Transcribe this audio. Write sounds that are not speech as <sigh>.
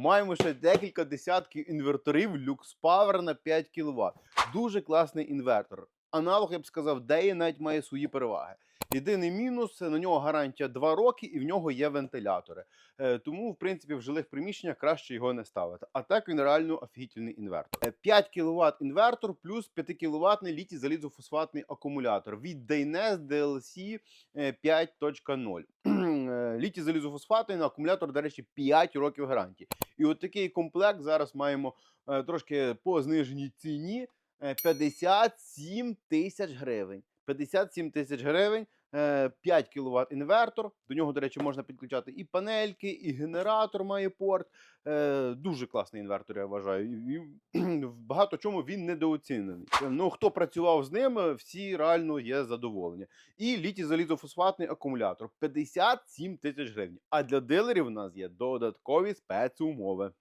маємо ще декілька десятків інверторів Lux Power на 5 кВт. Дуже класний інвертор. Аналог, я б сказав, деї навіть має свої переваги. Єдиний мінус на нього гарантія 2 роки, і в нього є вентилятори. Е, Тому, в принципі, в жилих приміщеннях краще його не ставити. А так він реально офігітельний інвертор. Е, 5 кВт інвертор плюс 5 кВт літій залізофосфатний акумулятор від Dynes DLC е, 5.0. <clears throat> Літій залізофосфатний на акумулятор, до речі, 5 років гарантії. І от такий комплект зараз маємо е, трошки по зниженій ціні е, 57 тисяч гривень. 57 тисяч гривень, е, 5 кВт інвертор. До нього, до речі, можна підключати і панельки, і генератор має порт. Е, Дуже класний інвертор, я вважаю. Багато чому він недооцінений. Ну, хто працював з ним, е, всі реально є задоволені. І літій залізофосфатний акумулятор 57 тисяч гривень. А для дилерів у нас є додаткові спецумови.